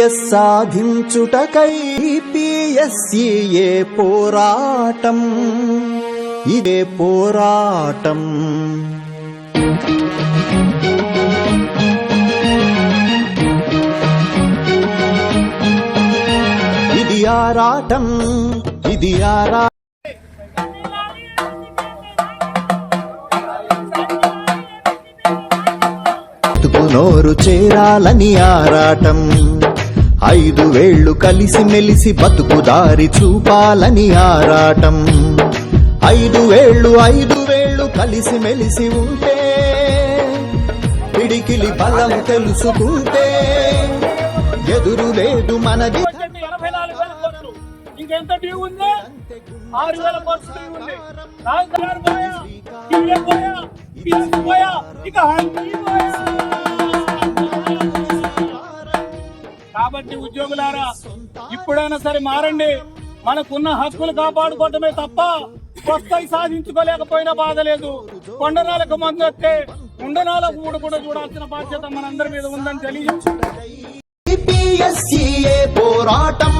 PS సాధించుటకై PSCA పోరాటం. ఇదే పోరాటం. ఇది ఆరాటం ఇది ఆరా నోరు చేరాలని ఆరాటం. ఐదు వేళ్ళు కలిసి మెలిసి బతుకు దారి చూపాలని ఆరాటం. ఐదు వేళ్ళు ఐదు వేళ్ళు కలిసి మెలిసి ఉంటే పిడికిలి బలం తెలుసుకుంటే ఎదురు లేదు మనది. ఇంకెంత డ్యూ ఉంది? ఆరు వేల డ్యూ ఉంది. రాజధాని పోయా ఇక పోయా. కాబట్టి ఉద్యోగులారా ఇప్పుడైనా సరే మారండి. మనకున్న హక్కులు కాపాడుకోవటమే తప్ప కొత్తవి సాధించుకోలేకపోయినా బాధ లేదు. కొండనాలకు మందు వస్తే ఉండనాలకు ఊడు కూడా చూడాల్సిన బాధ్యత మనందరి మీద ఉందని తెలియజేస్తూ పోరాటం.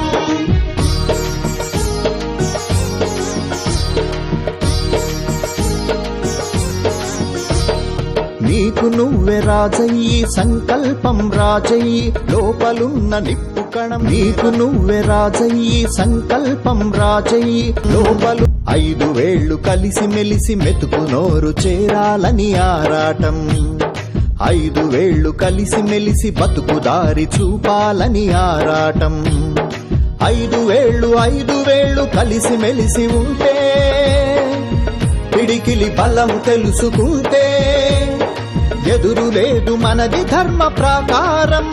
నీకు నువ్వే రాజయ్యి సంకల్పం రాజయ్యి లోపలున్న నిప్పు కణం నీకు నువ్వే రాజయ్యి సంకల్పం రాజయ్యి లోపలు ఐదు వేళ్ళు కలిసి మెలిసి మెతుకు నోరు చేరాలని ఆరాటం. ఐదు వేళ్ళు కలిసి మెలిసి బతుకు దారి చూపాలని ఆరాటం. ఐదు వేళ్ళు ఐదు వేళ్ళు కలిసి మెలిసి ఉంటే పిడికిలి బలం తెలుసుకుంటే ఎదురు లేదు మనది ధర్మ ప్రాకారం.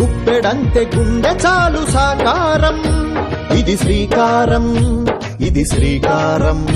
గుప్పెడంతే గుండె చాలు సాకారం. ఇది శ్రీకారం ఇది శ్రీకారం.